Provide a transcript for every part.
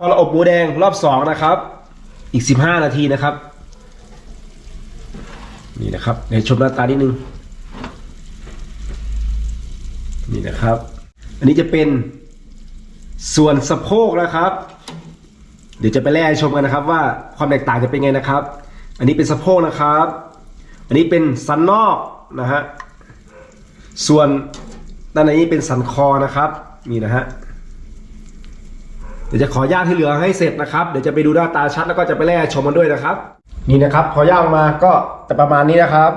พอเราอบหมูแดงรอบสองนะครับ อีกสิบห้านาทีนะครับ นี่นะครับเดี๋ยวชมหน้าตานิดนึง นี่นะครับ อันนี้จะเป็นส่วนสะโพกนะครับ เดี๋ยวจะไปแล่ชมกันนะครับ ว่าความแตกต่างจะเป็นไงนะครับ อันนี้เป็นสะโพกนะครับ อันนี้เป็นสันนอกนะฮะ ส่วนด้านในนี้เป็นสันคอนะครับ นี่นะฮะ เดี๋ยวจะขอย่างที่เหลือให้เสร็จนะครับ เดี๋ยวจะไปดูหน้าตาชัดแล้วก็จะไปแล่ชมมันด้วยนะครับ นี่นะครับ พอย่างมาก็จะประมาณนี้นะครับ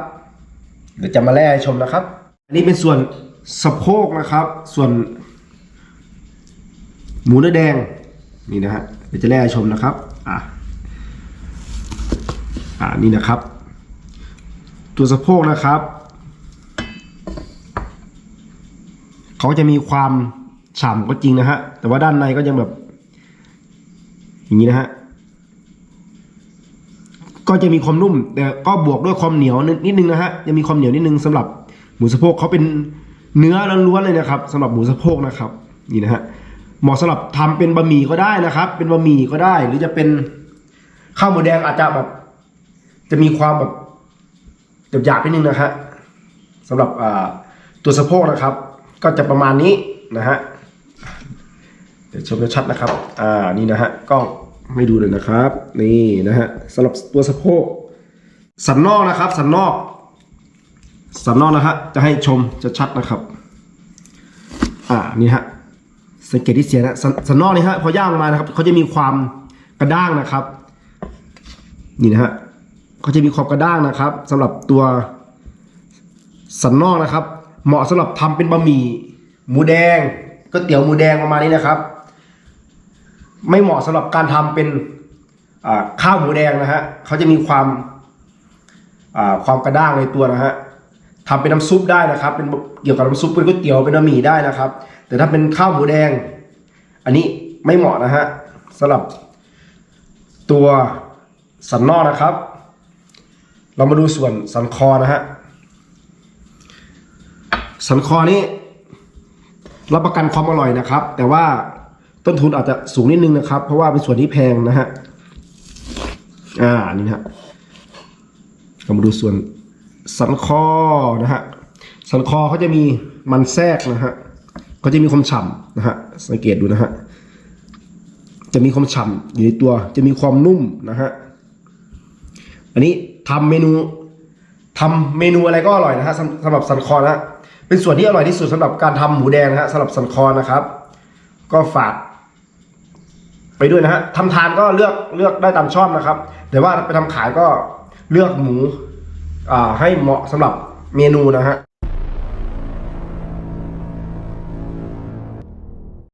เดี๋ยวจะมาแล่ให้ชมนะครับ อันนี้เป็นส่วนสะโพกนะครับ ส่วน หมูเนื้อแดงนี่นะฮะเดี๋ยวจะแล่ให้ชมนะครับ อะอ่านี่นะครับ ตัวสะโพกนะครับเขาจะมีความฉ่ำก็จริงนะฮะ แต่ว่าด้านในก็ยังแบบ อย่างนี้นะฮะก็จะมีความนุ่ม แต่ก็บวกด้วยความเหนียวนิดนึงนะฮะจะมีความเหนียวนิดนึงสำหรับหมูสะโพกเขาเป็นเนื้อล้วนๆเลยนะครับสำหรับหมูสะโพกนะครับนี่นะฮะเหมาะสำหรับทำเป็นบะหมี่ก็ได้นะครับ เป็นบะหมี่ก็ได้ หรือจะเป็นข้าวหมูแดงอาจจะแบบ จะมีความแบบหยาบๆนิดนึงนะฮะสำหรับตัวสะโพกนะครับ ก็จะประมาณนี้นะฮะ เดี๋ยวชมชัดนะครับ อ่า นี่นะฮะก็ไม่ดูเลยนะครับ นี่นะฮะสำหรับตัวสะโพกสันนอกนะครับ สันนอก สันนอกนะฮะจะให้ชมจะชัดนะครับ อ่า นี่ฮะสังเกตที่เสียนะสสันนอกนี่ฮะพอย่างมานะครับเขาจะมีความกระด้างนะครับ นี่นะฮะเขาจะมีความกระด้างนะครับสำหรับตัวสันนอกนะครับ เหมาะสำหรับทำเป็นบะหมี่หมูแดงก๋วยเตี๋ยวหมูแดงประมาณนี้นะครับ ไม่เหมาะสำหรับการทำเป็นข้าวหมูแดงนะฮะเขาจะมีความความกระด้างในตัวนะฮะทำเป็นน้ำซุปได้นะครับ เป็นเกี่ยวกับน้ำซุปเป็นก๋วยเตี๋ยวเป็นบะหมี่ได้นะครับ แต่ถ้าเป็นข้าวหมูแดง อันนี้ไม่เหมาะนะฮะสำหรับตัวสันนอกนะครับ เรามาดูส่วนสันคอนะฮะสันคอนี้รับประกันความอร่อยนะครับ แต่ว่า ต้นทุนอาจจะสูงนิดนึงนะครับ เพราะว่าเป็นส่วนที่แพงนะฮะอ่านี่นะฮะเรามาดูส่วนสันคอนะฮะสันคอเขาจะมีมันแทรกนะฮะเขาจะมีความฉ่ำนะฮะสังเกตดูนะฮะจะมีความฉ่ำอยู่ในตัว จะมีความนุ่มนะฮะอันนี้ทำเมนูทำเมนูอะไรก็อร่อยนะฮะสำสำหรับสันคอนะฮะเป็นส่วนที่อร่อยที่สุดสำหรับการทำหมูแดงนะฮะสำหรับสันคอนะครับ ก็ฝาก ไปด้วยนะฮะทำทานก็เลือกเลือกได้ตามชอบนะครับ แต่ว่าไปทำขายก็เลือกหมูอ่าให้เหมาะสำหรับเมนูนะฮะ